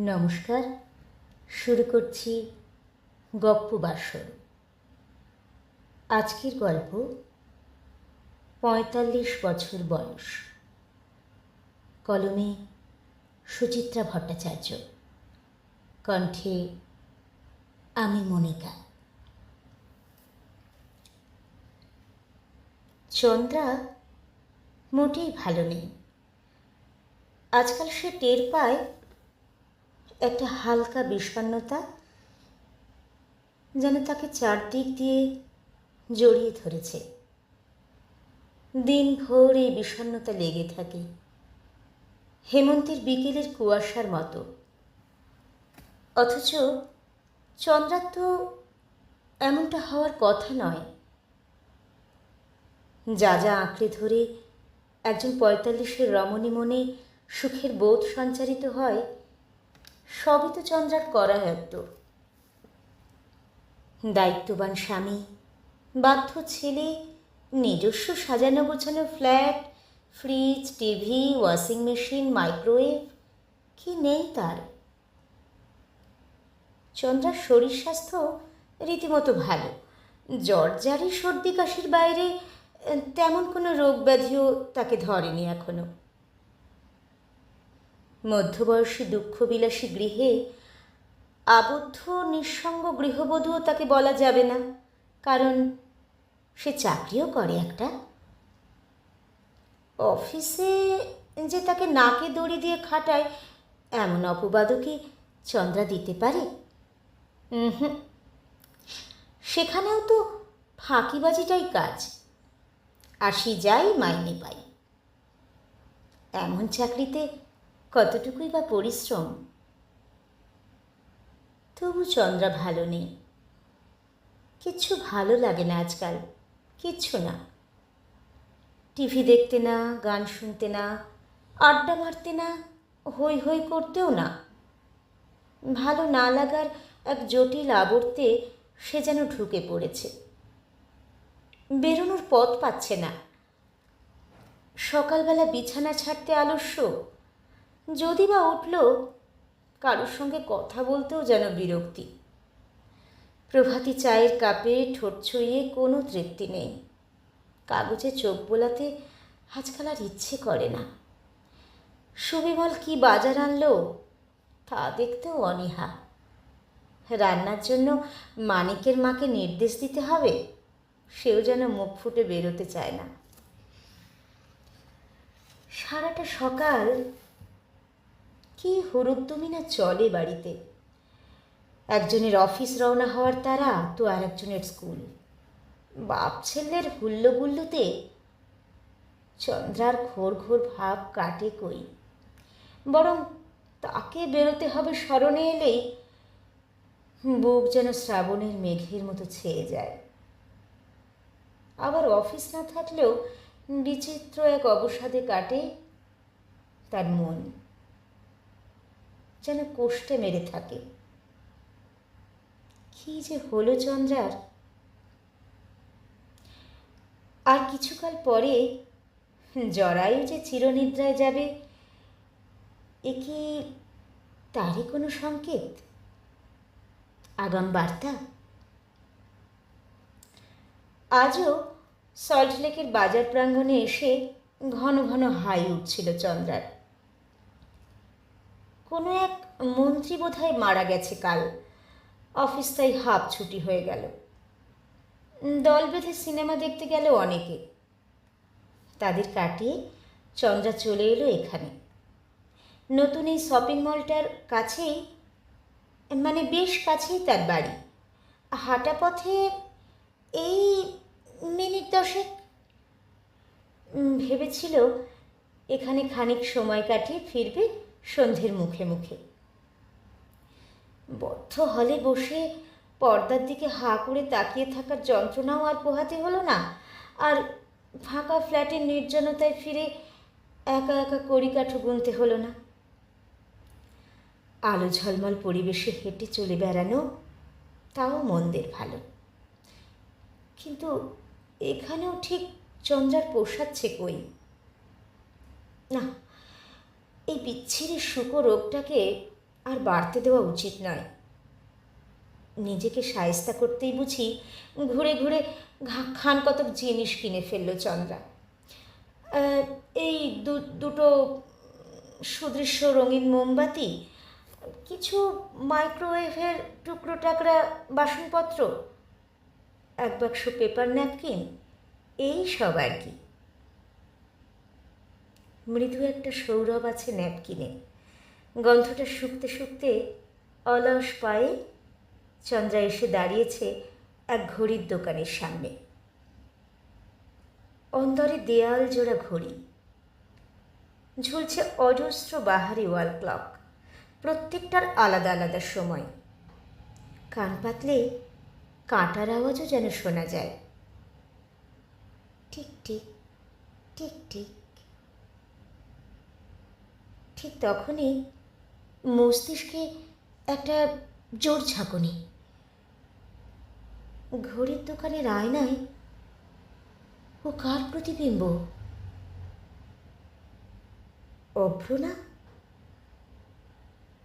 নমস্কার, শুরু করছি গপ্প বাসর আজকের গল্প পঁয়তাল্লিশ বছর বয়স। কলমে সুচিত্রা ভট্টাচার্য। কণ্ঠে আমি মনিকা। চন্দ্রা মোটেই ভালো নেই। আজকাল সে টের পায় একটা হালকা বিষণ্নতা যেন তাকে চারদিক দিয়ে জড়িয়ে ধরেছে। দিনভর এই বিষণ্ণতা লেগে থাকে। হেমন্তের বিকেলের কুয়াশার মতো। অথচ চন্দ্রার তো এমনটা হওয়ার কথা নয়। যা যা আঁকড়ে ধরে একজন পঁয়তাল্লিশের রমণী মনে সুখের বোধ সঞ্চারিত হয় সবই তো চন্দ্রার করায়ত্ত। দায়িত্ববান স্বামী, বাধ্য ছেলে, নিজস্ব সাজানো গোছানো flat, fridge, TV, washing machine, microwave, কি নেই তার? চন্দ্রার শরীর স্বাস্থ্য রীতিমতো ভালো। জ্বর জারি সর্দি, কাশির বাইরে, তেমন কোনো রোগ ব্যাধিও তাকে ধরেনি এখনও। মধ্যবয়সী দুঃখবিলাসী গৃহে আবদ্ধ নিঃসঙ্গ গৃহবধূও তাকে বলা যাবে না, কারণ সে চাকরিও করে একটা অফিসে যে তাকে নাকে দড়ি দিয়ে খাটায়, এমন অপবাদও কি চন্দ্রা দিতে পারে? হুম সেখানেও তো ফাঁকিবাজিটাই কাজ আসি যাই মাইনে পাই এমন চাকরিতে কতটুকুই বা পরিশ্রম? তবু চন্দ্রা ভালো নেই। কিচ্ছু ভালো লাগে না আজকাল, কিচ্ছু না। টিভি দেখতে না, গান শুনতে না, আড্ডা মারতে না হই হই করতেও না। ভালো না লাগার এক জটিল আবর্তে সে যেন ঢুকে পড়েছে। বেরোনোর পথ পাচ্ছে না। সকালবেলা বিছানা ছাড়তে আলস্য যদি বা উঠল, কারোর সঙ্গে কথা বলতেও যেন বিরক্তি। প্রভাতী চায়ের কাপে ঠোঁট ছুঁয়ে কোনো তৃপ্তি নেই। কাগজে চোখ বোলাতে আজকাল আর ইচ্ছে করে না। সুবিমল কি বাজার আনলো, তা দেখতেও অনীহা। রান্নার জন্য মানিকের মাকে নির্দেশ দিতে হবে, সেও যেন মুখ ফুটে বেরোতে চায় না। সারাটা সকাল কি হুরুদ্দুমি না চলে বাড়িতে? একজনের অফিস রওনা হওয়ার তারা তো আর একজনের স্কুল। বাপ ছেলের হুল্লোগুল্লোতে চন্দ্রার ঘোর ঘোর ভাব কাটে কই। বরং তাকে বেরোতে হবে স্মরণে এলেই বুক যেন শ্রাবণের মেঘের মতো ছেয়ে যায়। আবার অফিস না থাকলেও বিচিত্র এক অবসাদে কাটে তার মন। যেন কোষ্ঠে মেরে থাকে। কি যে হলো চন্দ্রার? আর কিছুকাল পরে জরায়ু যে চিরনিদ্রায় যাবে, এ কি তারই কোনো সংকেত? আগাম বার্তা আজও সল্টলেকের বাজার প্রাঙ্গণে এসে ঘন ঘন হাই উঠছিল চন্দ্রার। কোনো এক মন্ত্রী বোধহয় মারা গেছে কাল। অফিস তাই হাফ ছুটি হয়ে গেল। দল বেঁধে সিনেমা দেখতে গেল অনেকে। তাদের কাটিয়ে চন্দ্রা চলে এলো এখানে। নতুন এই শপিং মলটার কাছেই মানে বেশ কাছেই তার বাড়ি। হাঁটা পথে এই মিনিট দশেক ভেবেছিল এখানে খানিক সময় কাটিয়ে ফিরবে সন্ধ্যের মুখে মুখে। বদ্ধ হলে বসে পর্দার দিকে হাঁ করে তাকিয়ে থাকার যন্ত্রণাও আর পোহাতে হলো না। আর ফাঁকা ফ্ল্যাটের নির্জনতায় ফিরে একা একা কড়িকাঠো গুনতে হলো না। আলো ঝলমল পরিবেশে হেঁটে চলে বেড়ানো তাও মন্দের ভালো। কিন্তু এখানেও ঠিক চন্দ্রার পোষাচ্ছে কই? না এই বিচ্ছিরি শুকো রোগটাকে আর বাড়তে দেওয়া উচিত নয়। নিজেকে সায়স্তা করতেই বুঝি ঘুরে ঘুরে খান কতক জিনিস কিনে ফেলল চন্দ্রা। এই দুটো সুদৃশ্য রঙিন মোমবাতি, কিছু মাইক্রোওয়েভের টুকরো টাকরা বাসনপত্র, এক বাক্স পেপার ন্যাপকিন, এই সব আর কি। মৃদু একটা সৌরভ আছে ন্যাপকিনে। গন্ধটা শুকতে শুকতে অলস পায়ে চন্দ্রা এসে দাঁড়িয়েছে এক ঘড়ির দোকানের সামনে। অন্দরে দেয়াল জোড়া ঘড়ি। ঝুলছে অজস্র বাহারি ওয়াল ক্লক। প্রত্যেকটার আলাদা আলাদা সময়। কান পাতলে কাঁটার আওয়াজও যেন শোনা যায়। ঠিক ঠিক ঠিক ঠিক ঠিক তখনই মস্তিষ্কে একটা জোর ঝাঁকুনি। ঘড়ির দোকানের আয়নায় ও কার প্রতিবিম্ব? অভ্র না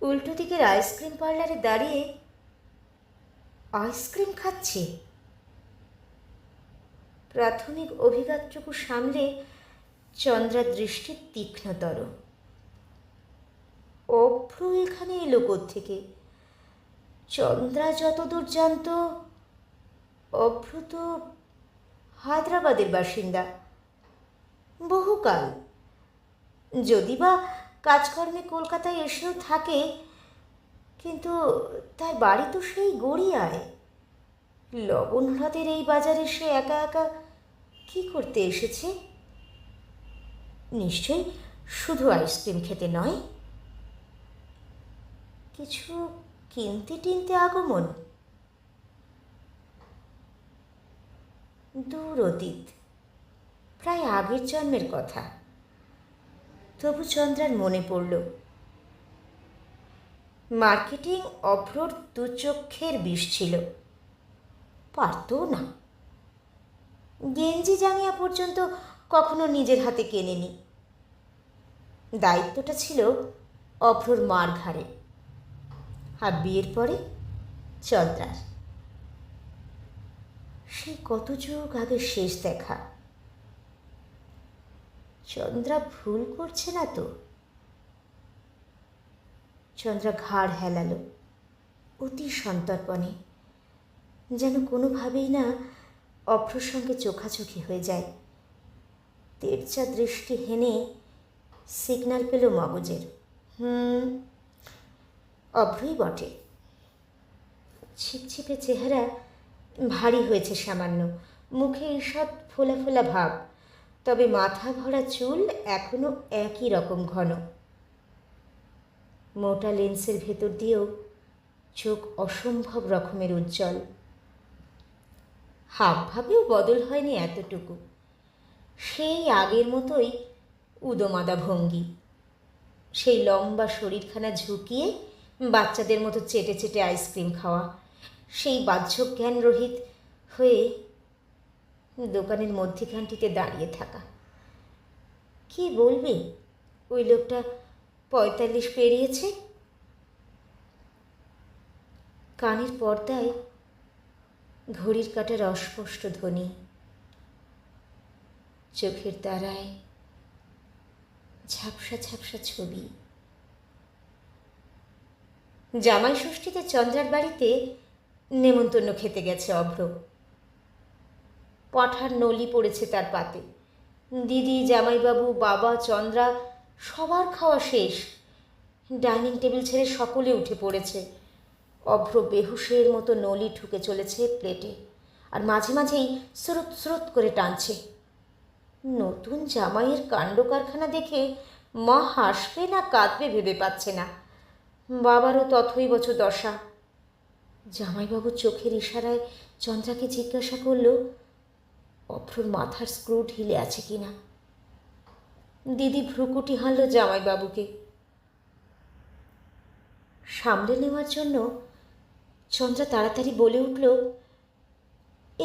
উল্টো দিকের আইসক্রিম পার্লারে দাঁড়িয়ে আইসক্রিম খাচ্ছে। প্রাথমিক অভিঘাতটুকু সামলে চন্দ্রা দৃষ্টি তীক্ষ্ণতর। অভ্র এখানে এলো থেকে চন্দ্রা যতদূর জানত, অভ্র তো হায়দ্রাবাদের বাসিন্দা। বহুকাল। যদি বা কাজকর্মে কলকাতায় এসেও থাকে, কিন্তু তার বাড়ি তো সেই গড়িয়ায়। লবণ হ্রদের এই বাজারে সে একা একা কি করতে এসেছে? নিশ্চয়ই শুধু আইসক্রিম খেতে নয়। কিছু কিনতে টিনতে আগমন। দূর অতীত প্রায় আগের জন্মের কথা। তবু চন্দ্রার মনে পড়ল, মার্কেটিং অভ্রর দুচক্ষের বিষ ছিল। পারত না। গেঞ্জি জাঙ্গিয়া পর্যন্ত কখনো নিজের হাতে কেনেনি। দায়িত্বটা ছিল অভ্রর মার ঘাড়ে। আর বিয়ের পরে চন্দ্রার সে কত যুগ আগে শেষ দেখা। চন্দ্রা ভুল করছে না তো? চন্দ্রা ঘাড় হেলালো অতি সন্তর্পণে, যেন কোনোভাবেই না অভ্রর সঙ্গে চোখাচোখি হয়ে যায়। তেরচা দৃষ্টি হেনে সিগন্যাল পেল মগজের। হুম অভ্রই বটে। ছিপছিপে চেহারা ভারী হয়েছে সামান্য। মুখে ঈষৎ ফোলা ফোলা ভাব। তবে মাথা ভরা চুল এখনও একই রকম ঘন। মোটা লেন্সের ভেতর দিয়েও চোখ অসম্ভব রকমের উজ্জ্বল। হাবভাবেও বদল হয়নি এতটুকু। সেই আগের মতোই উদমাদা ভঙ্গি সেই লম্বা শরীরখানা ঝুঁকিয়ে বাচ্চাদের মতো চেটে চেটে আইসক্রিম খাওয়া। সেই বাহ্য জ্ঞান রহিত হয়ে দোকানের মধ্যিখানটিতে দাঁড়িয়ে থাকা। কি বলবি? ওই লোকটা পঁয়তাল্লিশ পেরিয়েছে? কানের পর্দায় ঘড়ির কাটার অস্পষ্ট ধ্বনি। চোখের তারায় ঝাপসা ঝাপসা ছবি। জামাই ষষ্ঠীতে চন্দ্রার বাড়িতে নেমন্তন্ন খেতে গেছে অভ্র। পাঠার নলি পড়েছে তার পাতে। দিদি, জামাইবাবু, বাবা, চন্দ্রা, সবার খাওয়া শেষ। ডাইনিং টেবিল ছেড়ে সকলে উঠে পড়েছে। অভ্র বেহুশের মতো নলি ঠুকে চলেছে প্লেটে আর মাঝে মাঝেই স্রোত স্রোত করে টানছে। নতুন জামাইয়ের কাণ্ড কারখানা দেখে মা হাসবে না, কাঁদবে, ভেবে পাচ্ছে না। বাবারও তথই বছর দশা। জামাইবাবু চোখের ইশারায় চন্দ্রাকে জিজ্ঞাসা করল, অভ্রর মাথার স্ক্রু ঢিলে আছে কি না দিদি ভ্রুকুটি হানল জামাইবাবুকে। সামলে নেওয়ার জন্য চন্দ্রা তাড়াতাড়ি বলে উঠল,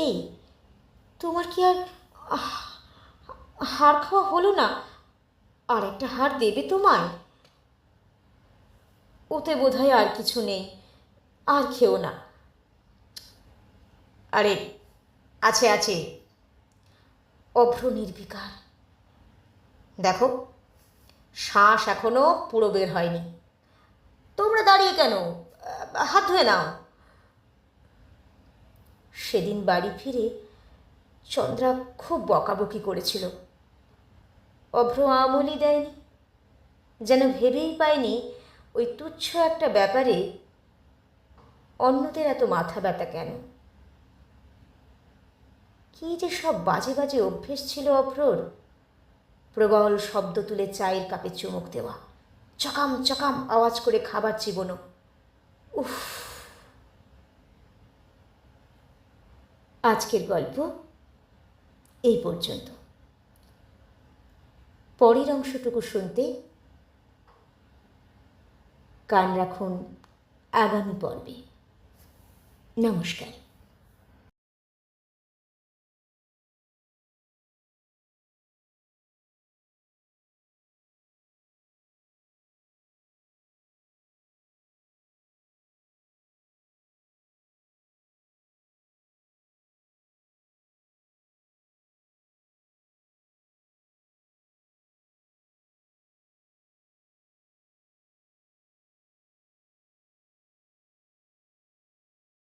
এই, তোমার কি আর হাড় খাওয়া হলো না? আর একটা হাড় দেবে তোমায়? ওতে বোধহয় আর কিছু নেই। আর খেও না। আরে, আছে আছে। অভ্র নির্বিকার। দেখো, শ্বাস এখনও পুরো বের হয়নি। তোমরা দাঁড়িয়ে কেন? হাত ধুয়ে নাও। সেদিন বাড়ি ফিরে চন্দ্রা খুব বকাবকি করেছিল। অভ্র আমলই দেয়নি। যেন ভেবেই পায়নি ওই তুচ্ছ একটা ব্যাপারে অন্যদের এত মাথা ব্যথা কেন? কী যে সব বাজে বাজে অভ্যেস ছিল অভ্রর প্রবল শব্দ তুলে চায়ের কাপে চুমুক দেওয়া। চকাম চকাম আওয়াজ করে খাবার চিবনো। উফ। আজকের গল্প এই পর্যন্ত। পরের অংশটুকু শুনতে কান রাখুন। আগামী পর্বে। নমস্কার।